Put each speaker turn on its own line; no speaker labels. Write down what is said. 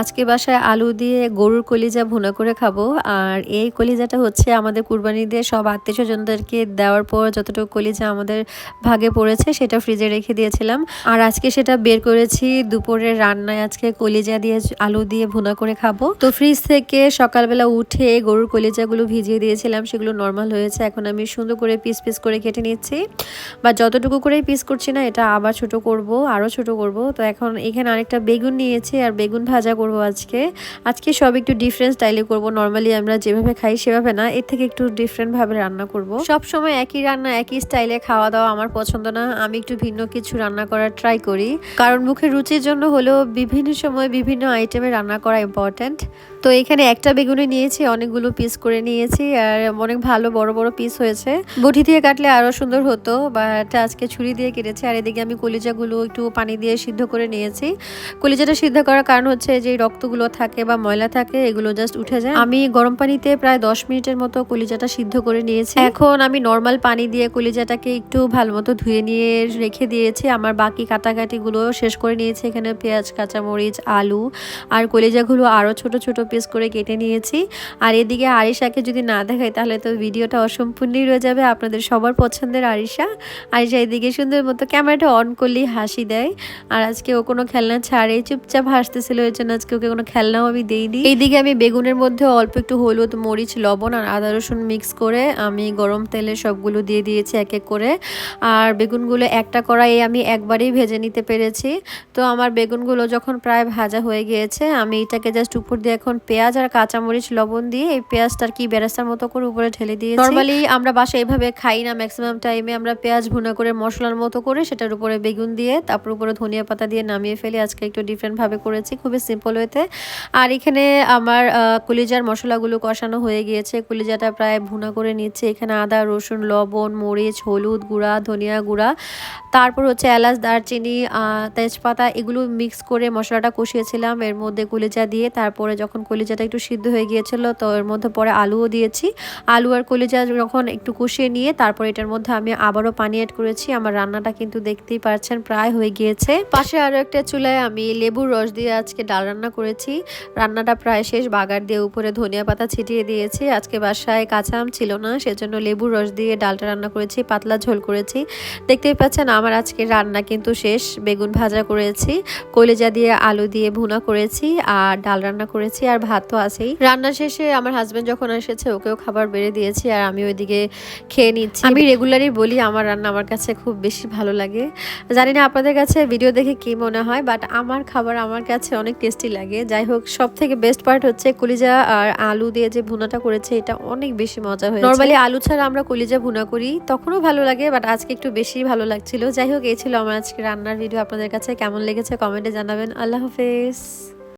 আজকে বাসায় আলু দিয়ে গরুর কলিজা ভুনা করে খাব। আর এই কলিজাটা হচ্ছে আমাদের কুরবানি দিয়ে সব আত্মীয় স্বজনদেরকে দেওয়ার পর যতটুকু কলিজা আমাদের ভাগে পড়েছে সেটা ফ্রিজে রেখে দিয়েছিলাম। আর আজকে সেটা বের করেছি দুপুরের রান্নায় আজকে কলিজা দিয়ে আলু দিয়ে ভুনা করে খাব। তো ফ্রিজ থেকে সকালবেলা উঠে গরুর কলিজাগুলো ভিজিয়ে দিয়েছিলাম, সেগুলো নর্মাল হয়েছে। এখন আমি সুন্দর করে পিস পিস করে কেটে নিচ্ছি। বা যতটুকু করে পিস করছি না, এটা আবার ছোট করব আরও ছোট করব। তো এখন এখানে আরেকটা বেগুন নিয়েছি, আর বেগুন ভাজা করব আজকে। আজকে সব একটু ডিফারেন্ট স্টাইলে করব। নর্মালি আমরা যেভাবে খাই, সেভাবে না। এর থেকে একটু ডিফারেন্টভাবে রান্না করব। সব সময় একই রান্না, একই স্টাইলে খাওয়া দাওয়া আমার পছন্দ না। আমি একটু ভিন্ন কিছু রান্না করার ট্রাই করি। কারণ মুখের রুচির জন্য হলেও বিভিন্ন সময় বিভিন্ন আইটেমে রান্না করা ইম্পর্ট্যান্ট তো এখানে একটা বেগুনে নিয়েছি, অনেকগুলো পিস করে নিয়েছি। আর অনেক ভালো বড় বড় পিস হয়েছে। বটি দিয়ে কাটলে আরও সুন্দর হতো বাট আজকে ছুরি দিয়ে কেটেছি। আর এদিকে আমি কলিজাগুলো একটু পানি দিয়ে সিদ্ধ করে নিয়েছি। কলিজাটা সিদ্ধ করার কারণ হচ্ছে যে রক্তগুলো থাকে বা ময়লা থাকে, এগুলো জাস্ট উঠে যায়। আমি গরম পানিতে প্রায় দশ মিনিটের মতো কলিজাটা সিদ্ধ করে নিয়েছি। এখন আমি নর্মাল পানি দিয়ে কলিজাটাকে একটু ভালো মতো ধুয়ে নিয়ে রেখে দিয়েছি। আমার বাকি কাটাকাটিগুলো শেষ করে নিয়েছি। এখানে পেঁয়াজ, কাঁচামরিচ, আলু আর কলিজাগুলো আরও ছোট ছোট পিস করে কেটে নিয়েছি। আর এদিকে আরিশাকে যদি না দেখাই, তাহলে তো ভিডিওটা অসম্পূর্ণই রয়ে যাবে। আপনাদের সবার পছন্দের আরিশা। আরিশা এদিকে সুন্দর মতো ক্যামেরাটা অন করলেই হাসি দেয়। আর আজকে ও কোনো খেলনা ছাড়ে চুপচাপ হাসতেছিল, এর জন্য আজকে ওকে কোনো খেলনাও আমি দিইনি। এইদিকে আমি বেগুনের মধ্যে অল্প একটু হলুদ মরিচ লবণ আর আদা রসুন মিক্স করে আমি গরম তেলে সবগুলো দিয়ে দিয়েছি এক এক করে। আর বেগুনগুলো একটা কড়াই আমি একবারেই ভেজে নিতে পেরেছি। তো আমার বেগুনগুলো যখন প্রায় ভাজা হয়ে গিয়েছে আমি এটাকে জাস্ট উপর দিয়ে এখন পেঁয়াজ আর কাঁচামরিচ লবণ দিয়ে এই পেঁয়াজটার কি বেরাস্তার মতো করে উপরে ঢেলে দিয়ে নর্মালি আমরা বাসা এইভাবে খাই না ম্যাক্সিমাম টাইমে আমরা পেঁয়াজ ভুনা করে মশলার মতো করে সেটার উপরে বেগুন দিয়ে তারপর উপরে ধনিয়া পাতা দিয়ে নামিয়ে ফেলি আজকে একটু ডিফারেন্ট ভাবে করেছি। খুবই সিম্পল হইতে আর এখানে আমার কলিজার মশলাগুলো কষানো হয়ে গিয়েছে। কলিজাটা প্রায় ভুনা করে নিচ্ছে। এখানে আদা, রসুন, লবণ, মরিচ, হলুদ গুঁড়া, ধনিয়া গুঁড়া। তারপর হচ্ছে এলাচ, দারচিনি তেজপাতা এগুলো মিক্স করে মশলাটা কষিয়েছিলাম। এর মধ্যে কলিজা দিয়ে তারপরে যখন কলিজাটা একটু সিদ্ধ হয়ে গিয়েছিল, তো এর মধ্যে পরে আলুও দিয়েছি। আলু আর কলিজা যখন একটু কষিয়ে নিয়ে তারপর এটার মধ্যে আমি আবারও পানি অ্যাড করেছি। আমার রান্নাটা কিন্তু দেখতেই পারছেন, প্রায় হয়ে গিয়েছে। পাশে আরও একটা চুলায় আমি লেবুর রস দিয়ে আজকে ডাল রান্না করেছি। রান্নাটা প্রায় শেষ, বাগার দিয়ে উপরে ধনিয়া পাতা ছিটিয়ে দিয়েছি। আজকে বাসায় কাঁচা আম ছিল না, সেজন্য লেবুর রস দিয়ে ডালটা রান্না করেছি, পাতলা ঝোল করেছি। দেখতেই পাচ্ছেন আমার আজকে রান্না কিন্তু শেষ, বেগুন ভাজা করেছি, কলেজা দিয়ে আলু দিয়ে ভুনা করেছি, আর ডাল রান্না করেছি, আর ভাত তো আছেই। রান্না শেষে আমার হাজবেন্ড যখন এসেছে, ওকেও খাবার বেড়ে দিয়েছি, আর আমি ওইদিকে খেয়ে নিচ্ছি। আমি রেগুলারই বলি আমার রান্না আমার কাছে খুব বেশি ভালো লাগে। জানি না আপনাদের কাছে ভিডিও দেখে কি মনে হয় বাট আমার খাবার আমার কাছে অনেক টেস্টি লাগে। যাই হোক সব থেকে বেস্ট পার্ট হচ্ছে কলিজা আর আলু দিয়ে যে ভুনাটা করেছে, এটা অনেক বেশি মজা হয়েছে। নর্মালি আলু ছাড়া আমরা কলিজা ভুনা করি, তখনও ভালো লাগে বাট আজকে একটু বেশি ভালো লাগছিল। যাই হোক, এই ছিল আমার আজকে রান্নার ভিডিও আপনাদের কাছে কেমন লেগেছে কমেন্টে জানাবেন। আল্লাহ হাফেজ।